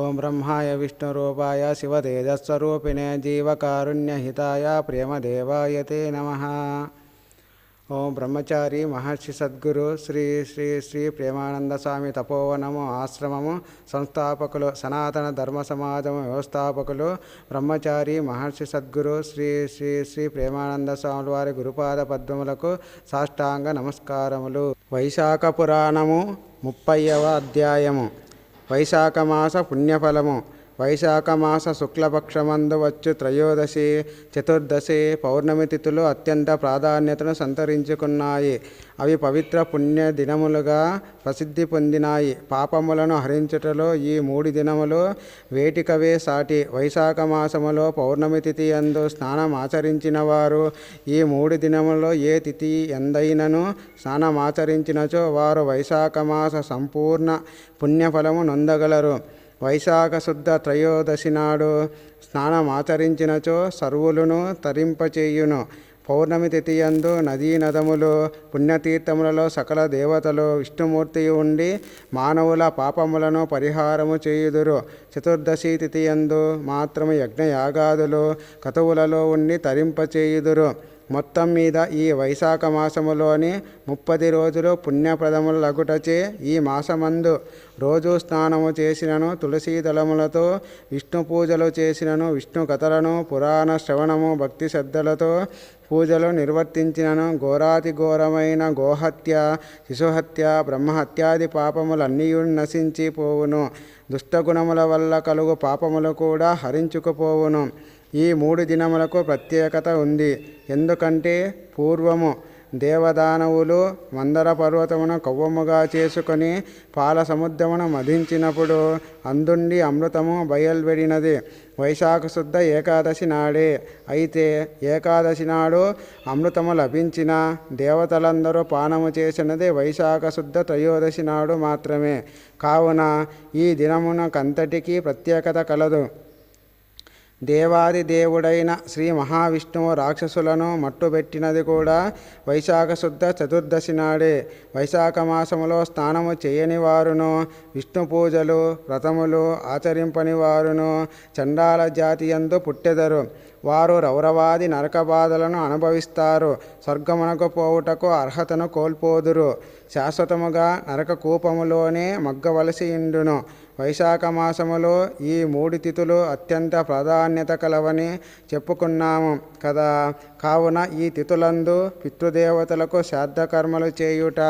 ఓం బ్రహ్మాయ విష్ణురూపాయ శివతేజస్వరూపిణే జీవకారుణ్యహితాయ ప్రేమదేవాయ తే నమ. ఓం బ్రహ్మచారి మహర్షి సద్గురు శ్రీ శ్రీ శ్రీ ప్రేమానంద స్వామి తపోవనము ఆశ్రమము సంస్థాపకులు సనాతన ధర్మ సమాజము వ్యవస్థాపకులు బ్రహ్మచారి మహర్షి సద్గురు శ్రీ శ్రీ శ్రీ ప్రేమానంద స్వామి వారి గురుపాద పద్మములకు సాష్టాంగ నమస్కారములు. వైశాఖ పురాణము ముప్పైవ అధ్యాయము. వైశాఖమాస పుణ్యఫలము. వైశాఖమాస శుక్లపక్షమందు వచ్చు త్రయోదశి చతుర్దశి పౌర్ణమి తిథులు అత్యంత ప్రాధాన్యతను సంతరించుకున్నాయి. అవి పవిత్ర పుణ్య దినములుగా ప్రసిద్ధి పొందినాయి. పాపములను హరించుటలో ఈ మూడు దినములు వేటికవే సాటి. వైశాఖ మాసములో పౌర్ణమి తిథి ఎందు స్నానం ఆచరించిన వారు ఈ మూడు దినములో ఏ తిథి ఎందైనను స్నానమాచరించినచో వారు వైశాఖ మాస సంపూర్ణ పుణ్యఫలము నొందగలరు. వైశాఖ శుద్ధ త్రయోదశి నాడు స్నానమాచరించినచో సర్వులను తరింపచేయును. పౌర్ణమి తిథియందు నదీ నదములు పుణ్యతీర్థములలో సకల దేవతలు విష్ణుమూర్తి ఉండి మానవుల పాపములను పరిహారము చేయుదురు. చతుర్దశి తిథియందు మాత్రము యజ్ఞయాగాదులు కతువులలో ఉండి తరింపచేయుదురు. మొత్తం మీద ఈ వైశాఖ మాసములోని ముప్పది రోజులు పుణ్యప్రదములగుటచే ఈ మాసమందు రోజు స్నానము చేసినను తులసీ దళములతో విష్ణు పూజలు చేసినను విష్ణు కథలను పురాణ శ్రవణము భక్తి శ్రద్ధలతో పూజలు నిర్వర్తించినను ఘోరాతి ఘోరమైన గోహత్య శిశుహత్య బ్రహ్మహత్యాది పాపములన్నీ నశించిపోవును. దుష్టగుణముల వల్ల కలుగు పాపములు కూడా హరించుకుపోవును. ఈ మూడు దినములకు ప్రత్యేకత ఉంది. ఎందుకంటే పూర్వము దేవదానవులు మందర పర్వతమును కొవ్వముగా చేసుకొని పాల సముద్రమును మధించినప్పుడు అందుండి అమృతము బయల్వెడినది. వైశాఖ శుద్ధ ఏకాదశి నాడే. అయితే ఏకాదశి నాడు అమృతము లభించిన దేవతలందరూ పానము చేసినది వైశాఖ శుద్ధ త్రయోదశి నాడు మాత్రమే. కావున ఈ దినమునకంతటికీ ప్రత్యేకత కలదు. దేవాది దేవుడైన శ్రీ మహావిష్ణువు రాక్షసులను మట్టుబెట్టినది కూడా వైశాఖ శుద్ధ చతుర్దశి నాడే. వైశాఖ మాసములో స్నానము చేయని వారును విష్ణు పూజలు వ్రతములు ఆచరింపని వారును చండాల జాతి యందు పుట్టెదరు. వారు రౌరవాది నరక బాధలను అనుభవిస్తారు. స్వర్గమునకు పోవుటకు అర్హతను కోల్పోదురు. శాశ్వతముగా నరక కూపములోనే మగ్గవలసి వైశాఖ మాసములో ఈ మూడు తిథులు అత్యంత ప్రాధాన్యత కలవని చెప్పుకున్నాము కదా. కావున ఈ తిథులందు పితృదేవతలకు శ్రాద్ధకర్మలు చేయుట.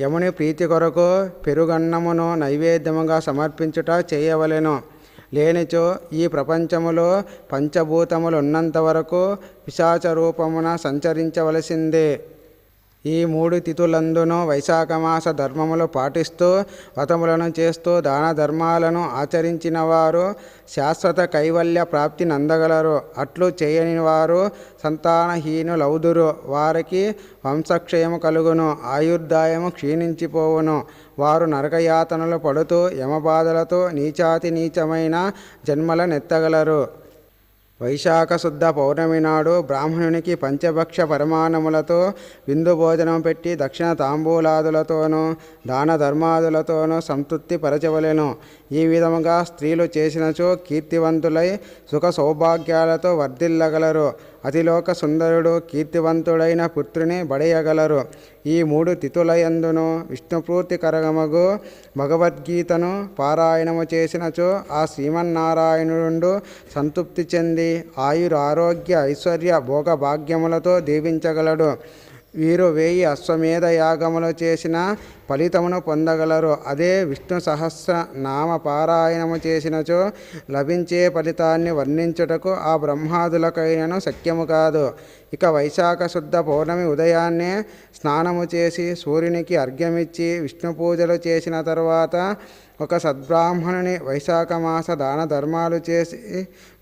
యముని ప్రీతి కొరకు పెరుగన్నమును నైవేద్యముగా సమర్పించుట చేయవలెను. లేనిచో ఈ ప్రపంచములో పంచభూతములున్నంత వరకు పిశాచ రూపమున సంచరించవలసిందే. ఈ మూడు తిథులందును వైశాఖమాస ధర్మములు పాటిస్తూ వ్రతములను చేస్తూ దాన ధర్మాలను ఆచరించిన వారు శాశ్వత కైవల్య ప్రాప్తి నందగలరు. అట్లు చేయని వారు సంతానహీనులవుదురు వారికి వంశక్షయము కలుగును ఆయుర్దాయము క్షీణించిపోవును. వారు నరకయాతనలు పడుతూ యమబాధలతో నీచాతి నీచమైన జన్మలనెత్తగలరు వైశాఖ శుద్ధ పౌర్ణమి నాడు బ్రాహ్మణునికి పంచభక్ష పరమాణములతో విందు భోజనం పెట్టి దక్షిణ తాంబూలాదులతోనూ దాన ధర్మాదులతోనూ సంతృప్తి పరచవలెను. ఈ విధముగా స్త్రీలు చేసినచో కీర్తివంతులై సుఖ సౌభాగ్యాలతో వర్ధిల్లగలరు. అతిలోక సుందరుడు కీర్తివంతుడైన పుత్రుని బడయగలరు. ఈ మూడు తిథులయందును విష్ణుపూర్తి కరగమగు భగవద్గీతను పారాయణము చేసినచో ఆ శ్రీమన్నారాయణుడు సంతృప్తి చెంది ఆయుర ఆరోగ్య ఐశ్వర్య భోగభాగ్యములతో దీవించగలడు. వీరు వేయి అశ్వమేధ యాగములు చేసిన ఫలితమును పొందగలరు. అదే విష్ణు సహస్ర నామ పారాయణము చేసినచో లభించే ఫలితాన్ని వర్ణించుటకు ఆ బ్రహ్మాదులకైనను శక్యము కాదు. ఇక వైశాఖ శుద్ధ పౌర్ణమి ఉదయాన్నే స్నానము చేసి సూర్యునికి అర్ఘ్యమిచ్చి విష్ణు పూజలు చేసిన తర్వాత ఒక సద్బ్రాహ్మణుని వైశాఖ మాస దాన ధర్మాలు చేసి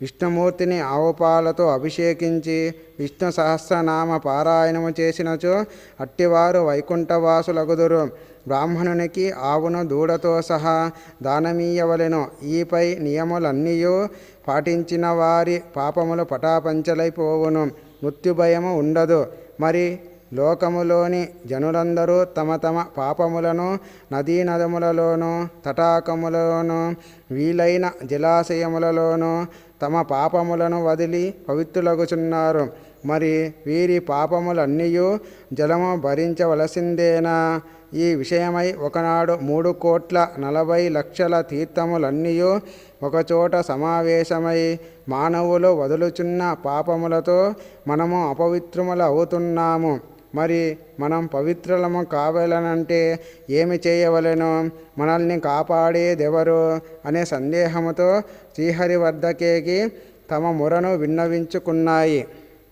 విష్ణుమూర్తిని ఆవుపాలతో అభిషేకించి విష్ణు సహస్రనామ పారాయణము చేసినచో అట్టివారు వైకుంఠవాసులగుదురు. బ్రాహ్మణునికి ఆవును దూడతో సహా దానమీయవలెను. ఈపై నియములన్నీ పాటించిన వారి పాపములు పటాపంచలైపోవును. మృత్యుభయము ఉండదు. మరి లోకములోని జనులందరూ తమ తమ పాపములను నదీ నదములలోనూ తటాకములలోనూ వీలైన జలాశయములలోనూ తమ పాపములను వదిలి పవిత్రులగుచున్నారు. మరి వీరి పాపములన్నీయు జలము భరించవలసిందేనా? ఈ విషయమై ఒకనాడు మూడు కోట్ల నలభై లక్షల తీర్థములన్నీయు ఒకచోట సమావేశమై మానవులు వదులుచున్న పాపములతో మనము అపవిత్రములు అవుతున్నాము మరి మనం పవిత్రులము కావాలనంటే ఏమి చేయవలెను? మనల్ని కాపాడేదెవరు? అనే సందేహముతో శ్రీహరి వద్దకేకి తమ మురను విన్నవించుకున్నాయి.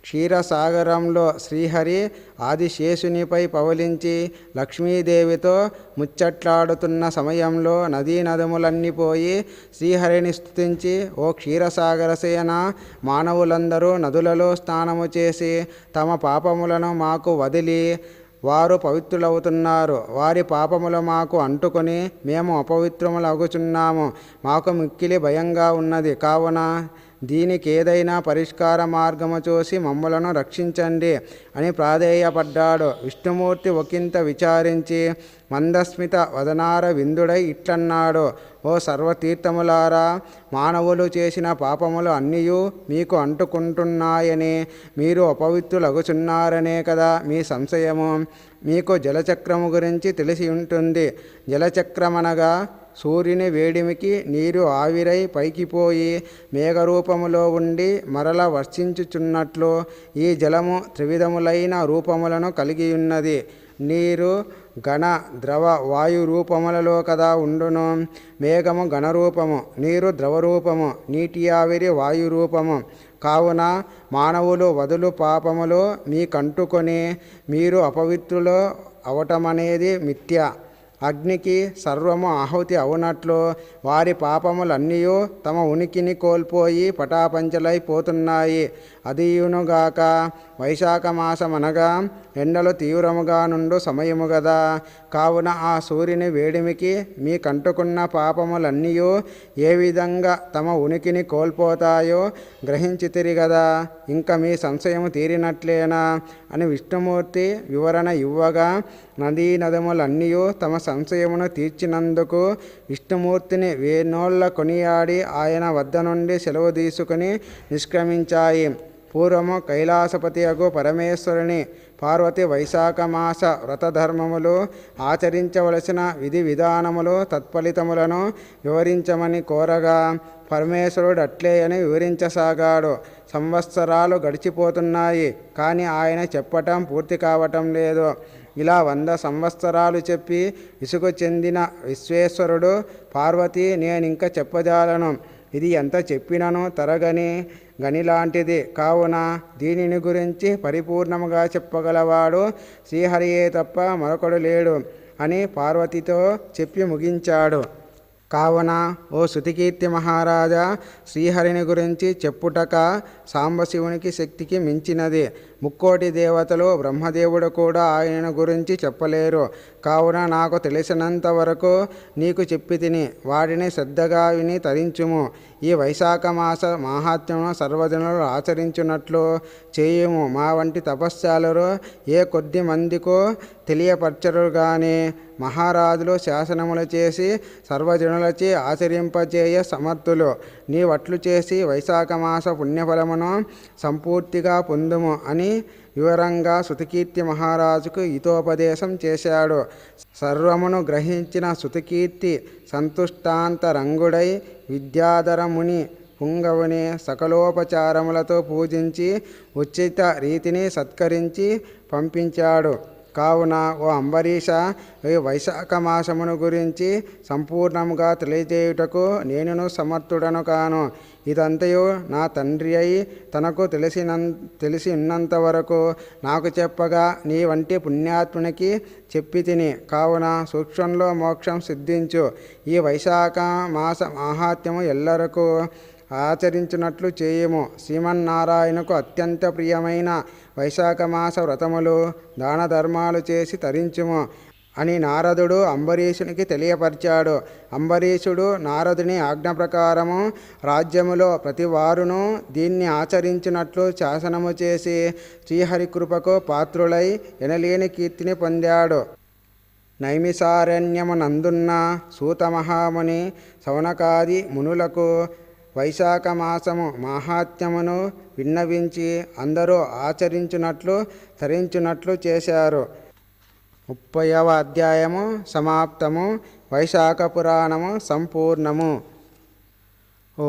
క్షీరసాగరంలో శ్రీహరి ఆదిశేషునిపై పవలించి లక్ష్మీదేవితో ముచ్చట్లాడుతున్న సమయంలో నదీ నదములన్నీ పోయి శ్రీహరిని స్థుతించి ఓ క్షీరసాగర సేన మానవులందరూ నదులలో స్నానము చేసి తమ పాపములను మాకు వదిలి వారు పవిత్రులవుతున్నారు. వారి పాపములు మాకు అంటుకొని మేము అపవిత్రములగుచున్నాము. మాకు మిక్కిలి భయంగా ఉన్నది. కావున దీనికి ఏదైనా పరిష్కార మార్గము చూసి మమ్మలను రక్షించండి అని ప్రాధేయపడ్డాడు. విష్ణుమూర్తి ఒకంత విచారించి మందస్మిత వదనార విందుడై ఇట్లన్నాడు. ఓ సర్వతీర్థములారా మానవులు చేసిన పాపములు అన్నీయు మీకు అంటుకుంటున్నాయని మీరు అపవిత్రులగుచున్నారనే కదా మీ సంశయము. మీకు జలచక్రము గురించి తెలిసి ఉంటుంది. జలచక్రమనగా సూర్యుని వేడిమికి నీరు ఆవిరై పైకిపోయి మేఘరూపములో ఉండి మరల వర్షించుచున్నట్లు ఈ జలము త్రివిధములైన రూపములను కలిగి ఉన్నది నీరు ఘన ద్రవ వాయు రూపములలో కదా ఉండును. మేఘము ఘనరూపము నీరు ద్రవరూపము నీటి ఆవిరి వాయు రూపము. కావున మానవులు వదులు పాపములు మీకంటుకొని మీరు అపవిత్రులు అవటమనేది మిథ్య. అగ్నికి సర్వము ఆహుతి అవునట్లు వారి పాపములన్నీ తమ ఉనికిని కోల్పోయి పటాపంచలైపోతున్నాయి అదియునుగాక వైశాఖమాసమనగా ఎండలు తీవ్రముగా నుండు సమయము గదా. కావున ఆ సూర్యుని వేడిమికి మీ కంటుకున్న పాపములన్నీ ఏ విధంగా తమ ఉనికిని కోల్పోతాయో గ్రహించితిరి గదా. ఇంకా మీ సంశయము తీరినట్లేనా అని విష్ణుమూర్తి వివరణ ఇవ్వగా నదీ నదములన్నీ తమ సంశయమును తీర్చినందుకు విష్ణుమూర్తిని వేనోళ్ళ కొనియాడి ఆయన వద్ద నుండి సెలవు తీసుకుని నిష్క్రమించాయి. పూర్వము కైలాసపతి అగు పరమేశ్వరుని పార్వతి వైశాఖ మాస వ్రతధర్మములు ఆచరించవలసిన విధి విధానములు తత్ఫలితములను వివరించమని కోరగా పరమేశ్వరుడు అట్లే అని వివరించసాగాడు. సంవత్సరాలు గడిచిపోతున్నాయి. కానీ ఆయన చెప్పటం పూర్తి కావటం లేదు. ఇలా వంద సంవత్సరాలు చెప్పి విసుగు చెందిన విశ్వేశ్వరుడు పార్వతి నేనింక చెప్పజాలను. ఇది ఎంత చెప్పినను తరగని గనిలాంటిది. కావున దీనిని గురించి పరిపూర్ణముగా చెప్పగలవాడు శ్రీహరియే తప్ప మరొకడు లేడు అని పార్వతితో చెప్పి ముగించాడు. కావున ఓ శృతికీర్తి మహారాజా శ్రీహరిని గురించి చెప్పుటక సాంబశివునికి శక్తికి మించినది. ముక్కోటి దేవతలు బ్రహ్మదేవుడు కూడా ఆయన గురించి చెప్పలేరు. కావున నాకు తెలిసినంత వరకు నీకు చెప్పి తిని వాడిని శ్రద్ధగా విని తరించుము. ఈ వైశాఖ మాస మాహాత్మ్యమును సర్వజనులు ఆచరించున్నట్లు చేయుము. మా వంటి తపస్యాలు ఏ కొద్ది మందికో తెలియపరచరు కానీ మహారాజులు శాసనములు చేసి సర్వజనులచే ఆచరింపజేయ సమర్థులు. నీ వట్లు చేసి వైశాఖ మాస పుణ్యఫలమును సంపూర్తిగా పొందుము అని వివరంగా శృతికీర్తి మహారాజుకు హితోపదేశం చేశాడు. సర్వమును గ్రహించిన శృతికీర్తి సంతుష్టాంతరంగుడై విద్యాధరముని పుంగవుని సకలోపచారములతో పూజించి ఉచిత రీతిని సత్కరించి పంపించాడు. కావున ఓ అంబరీష ఈ వైశాఖ మాసమును గురించి సంపూర్ణముగా తెలియజేయుటకు నేనును సమర్థుడను కాను ఇదంతయు నా తండ్రి అయి తనకు తెలిసిన తెలిసి ఉన్నంత వరకు నాకు చెప్పగా నీ వంటి పుణ్యాత్మునికి చెప్పి తిని. కావున సూక్ష్మంలో మోక్షం సిద్ధించు. ఈ వైశాఖ మాస మాహాత్యము ఎల్లరకు ఆచరించినట్లు చేయము. శ్రీమన్నారాయణకు అత్యంత ప్రియమైన వైశాఖ మాస వ్రతములు దాన ధర్మాలు చేసి తరించుము. అని నారదుడు అంబరీషునికి తెలియపరిచాడు. అంబరీషుడు నారదుని ఆజ్ఞ ప్రకారము రాజ్యములో ప్రతి వారును దీన్ని ఆచరించినట్లు శాసనము చేసి శ్రీహరి కృపకు పాత్రులై ఎనలేని కీర్తిని పొందాడు. నైమిసారణ్యమునందున్న సూతమహాముని శౌనకాది మునులకు వైశాఖ మాసము మాహాత్మ్యమును విన్నవించి అందరూ ఆచరించినట్లు ధరించున్నట్లు చేశారు. ముప్పైవ అధ్యాయము సమాప్తము. వైశాఖ పురాణము సంపూర్ణము. ఓ